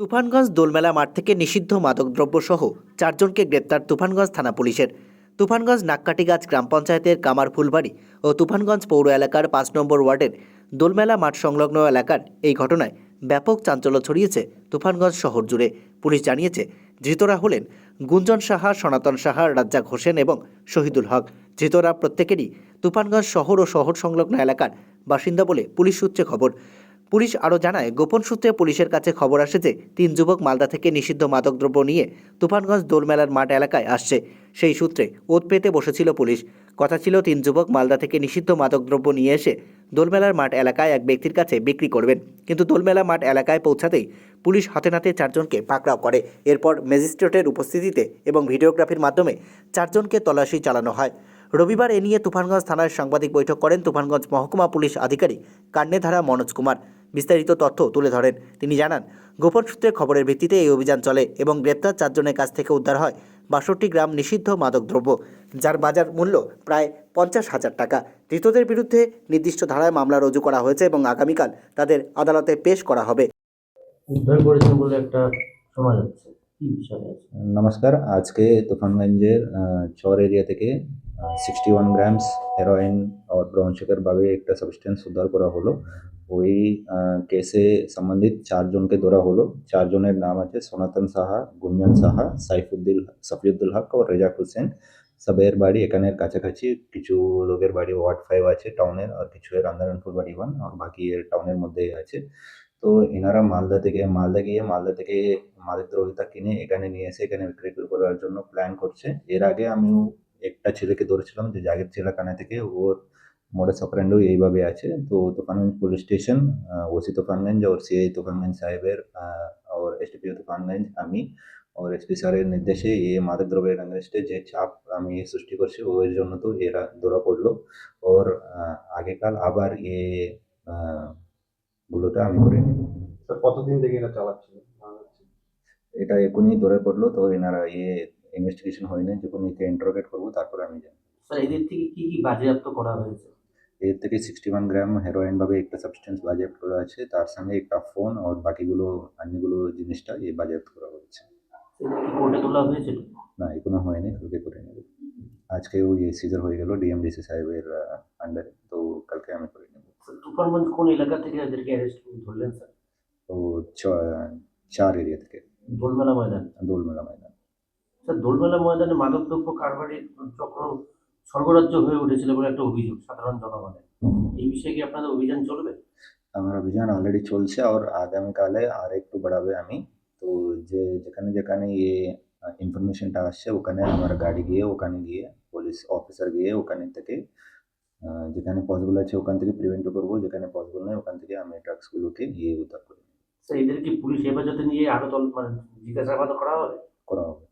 তুফানগঞ্জ দোলমেলা মাঠ থেকে নিষিদ্ধ মাদকদ্রব্য সহ চারজনকে গ্রেপ্তার তুফানগঞ্জ থানা পুলিশের। তুফানগঞ্জ নাক্কাটিগাছ গ্রাম পঞ্চায়েতের কামার ফুলবাড়ি ও তুফানগঞ্জ পৌর এলাকার পাঁচ নম্বর ওয়ার্ডের দোলমেলা মাঠ সংলগ্ন এলাকার এই ঘটনায় ব্যাপক চাঞ্চল্য ছড়িয়েছে তুফানগঞ্জ শহর জুড়ে। পুলিশ জানিয়েছে, ধৃতরা হলেন গুঞ্জন সাহা, সনাতন সাহা, রাজ্জাক হোসেন এবং শহীদুল হক। ধৃতরা প্রত্যেকেরই তুফানগঞ্জ শহর ও শহর সংলগ্ন এলাকার বাসিন্দা বলে পুলিশ সূত্রে খবর। পুলিশ আরও জানায়, গোপন সূত্রে পুলিশের কাছে খবর আসে যে তিন যুবক মালদা থেকে নিষিদ্ধ মাদকদ্রব্য নিয়ে তুফানগঞ্জ দোলমেলার মাঠ এলাকায় আসছে। সেই সূত্রে ওত পেতে বসেছিল পুলিশ। কথা ছিল, তিন যুবক মালদা থেকে নিষিদ্ধ মাদকদ্রব্য নিয়ে এসে দোলমেলার মাঠ এলাকায় এক ব্যক্তির কাছে বিক্রি করবেন। কিন্তু দোলমেলা মাঠ এলাকায় পৌঁছাতেই পুলিশ হাতে নাতে চারজনকে পাকড়াও করে। এরপর ম্যাজিস্ট্রেটের উপস্থিতিতে এবং ভিডিওগ্রাফির মাধ্যমে চারজনকে তল্লাশি চালানো হয়। রবিবার এ নিয়ে তুফানগঞ্জ থানার সাংবাদিক বৈঠক করেন তুফানগঞ্জ মহকুমা পুলিশ আধিকারিক কান্নেধারা মনোজ কুমার। বিস্তারিত তথ্য তুলে ধরেন। তিনি জানান গোপন সূত্রে খবরের ভিত্তিতে এই অভিযান চলে এবং গ্রেপ্তার চারজনের কাছ থেকে উদ্ধার হয় বাষট্টি গ্রাম নিষিদ্ধ মাদকদ্রব্য যার বাজার মূল্য প্রায় পঞ্চাশ হাজার টাকা। ধৃতদের বিরুদ্ধে নির্দিষ্ট ধারায় মামলা রুজু করা হয়েছে এবং আগামীকাল তাদের আদালতে পেশ করা হবে। উদ্ধার করেছেন বলে একটা শোনা যাচ্ছে। কি বিষয় নমস্কার আজকে তুফানগঞ্জের চর এরিয়া থেকে সিক্সটি ওয়ান গ্রামস হেরোইন আর ব্রাউন ভাবে একটা সাবস্টেন্স উদ্ধার করা হলো। ওই কেসে সম্বন্ধিত চারজনকে ধরা হলো। চারজনের নাম আছে সনাতন সাহা, গুঞ্জন সাহা সাইফুদ্দিল সফিউদ্দুল হক ও রেজাক হোসেন। সবের বাড়ি এখানের কাছাকাছি। কিছু লোকের বাড়ি ওয়ার্ড ফাইভ আছে টাউনের আর কিছু এর আন্দারনপুর বাড়ি ওয়ান। আর বাকি এর টাউনের মধ্যে আছে। তো এনারা মালদা থেকে, মালদা গিয়ে মালদা থেকে মাদক দ্রব্যতা কিনে এখানে নিয়ে এসে এখানে বিক্রি করার জন্য প্ল্যান করছে। এর আগে আমিও একটা ছেলেকে ধরেছিলাম যে জাগের জেলাখানা থেকে ওর মোডে অপারেন্ডও এইভাবে আছে তো Tufanganj police station OC Tufanganj ওর সিআই তুফানগঞ্জ সাহেবের ওর এসডিপিও তুফানগঞ্জ আমি ওর এসপি স্যারের নির্দেশে এই মাদক দ্রব্যের এগেনস্টে যে চাপ আমি সৃষ্টি করছি ওর জন্য তো এরা ধরা পড়ল ওর আগেকাল আবার এ গুলোটা আমি করে নিই স্যার কতদিন থেকে এটা চালাচ্ছিল এটা এখনই ধরে পড়ল তো এনারা ইয়ে ইনভেস্টিগেশন হয়নি যখন একে ইন্টারোগেট করব তারপরে আমি জানি স্যার এদের থেকে কি কি বাজেয়াপ্ত করা হয়েছে এর থেকে সিক্সটি ওয়ান গ্রাম হেরোইন ভাবে একটা সাবস্টেন্স বাজেয়াপ্ত করা আছে। তার সঙ্গে একটা ফোন আর বাকিগুলো অন্যগুলো জিনিসটা এই বাজেয়াপ্ত করা হয়েছে। কোর্টে তোলা হয়েছিল? না এখনও হয়নি কালকে করে নেব। আজকে ওই সিজার হয়ে গেল ডিএমডিসি সাহেবের আন্ডারে তো কালকে আমি করে নেব। তুফানগঞ্জ কোন এলাকা থেকে এদেরকে অ্যারেস্ট ধরলেন স্যার তো চার এরিয়া থেকে। দোলমেলা ময়দান? দোলমেলা ময়দান। স্যার দোলমেলা ময়দানে মাদকদ্রব্য কারবারির চক্র স্বর্গরাজ্য হয়ে উঠেছিল বলে একটা অভিযোগ সাধারণ জনগণের। এই বিষয়ে কি আপনাদের অভিযান চলবে? আমার অভিযান অলরেডি চলছে আর আগামীকালে আর একটু বাড়াবে আমি। তো যে যেখানে যেখানে ইয়ে ইনফরমেশনটা আসছে ওখানে আমার গাড়ি গিয়ে ওখানে গিয়ে পুলিশ অফিসার গিয়ে ওখানে থেকে যেখানে পসিবল আছে ওখান থেকে প্রিভেন্ট করব যেখানে পসিবল নয় ওখান থেকে আমি ড্রাগসগুলোকে গিয়ে উদ্ধার করে। স্যার এদেরকে পুলিশ হেফাজতে নিয়ে আরও মানে জিজ্ঞাসাবাদ করা হবে? করা হবে।